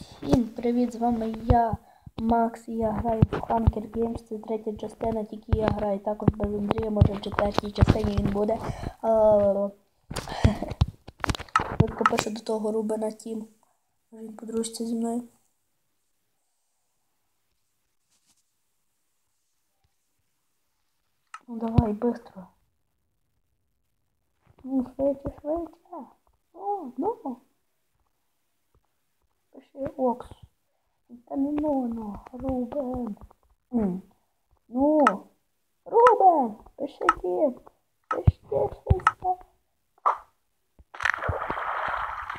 Всім привіт, з вами я, Макс, і я граю в Hunger Games, це третя частина, тільки я граю також без Андрія, може в четвертій частині він буде. Швидко пише до того Рубена Тім. Він подружиться зі мною. Ну давай, быстро. Ну, швидше, швидше. О, ну. Пиши Окс. Та не можна, Рубен. М. Ну, Рубен, пиши Тім. Пиши щось.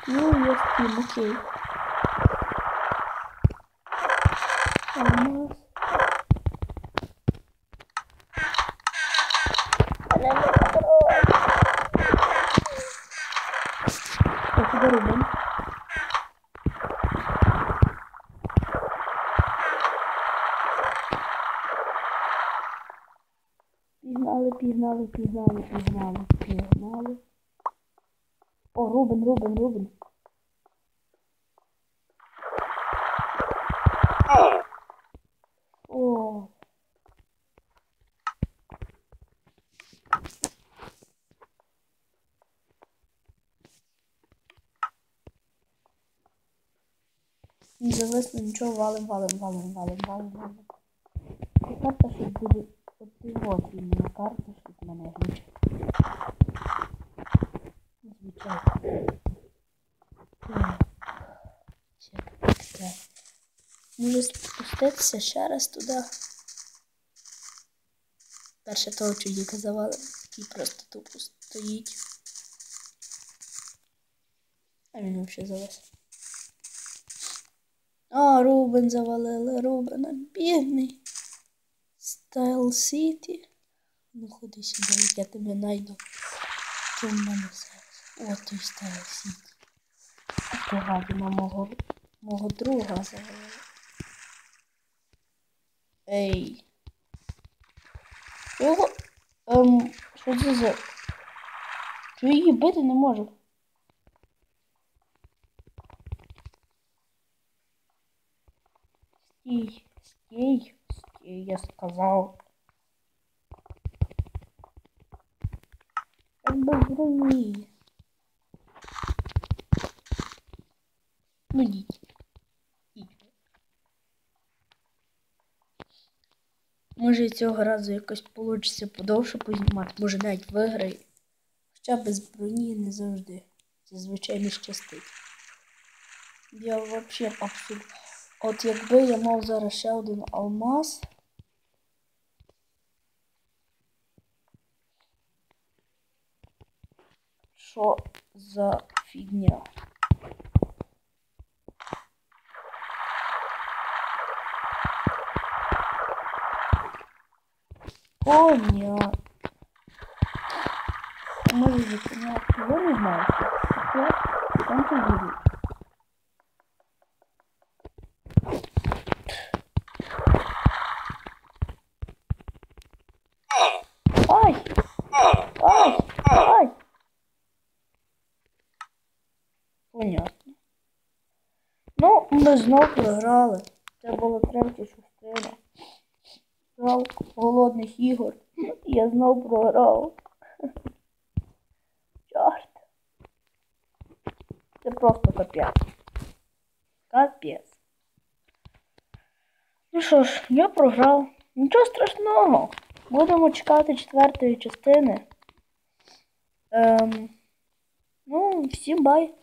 Ну, є Тім, окей. Алмаз. Мене не трогай. Так, іде Рубен. Пігнали, пігнали, пігнали, пігнали. О, Рубен, Рубен, Рубен. О. Не зависло нічого, валим, валим, валим, валим, валим, валим. Карта щось буде. От іменно карта, щоб мене глючить. Звичайно. Може спуститися ще раз туди. Перше того чудіка завалив, який просто тупо стоїть. А він взагалі завис. А, Рубен завалили, Рубена, бідний. Стайл Сіті. Ну ходи сюди, я тебе найду. Ти в мене зараз. О, той Стайл Сіті. Гадіна мого, мого друга завалила. Ей. Його. Ем, що це за. Чого її бити не можу? Стій, стій, стій, я без броні. Ну йдіть. Йдіть. Може цього разу якось вийде подовше познімати, може навіть виграю. Хоча без броні не завжди. Зазвичай не щастить. Я взагалі абсолютно. От якби я мав зараз ще один алмаз. Що за фігня? Понятно. Може непонятно. Я не знаю, що це. Я там поїду. Ай! Понятно. Ну, ми знов програли. Це було третя частина. Жалко голодних ігор. Я знов програв. Чорт. Це просто капець. Капець. Ну що ж, я програв. Нічого страшного. Будемо чекати четвертої частини. Ем, ну, всім бай.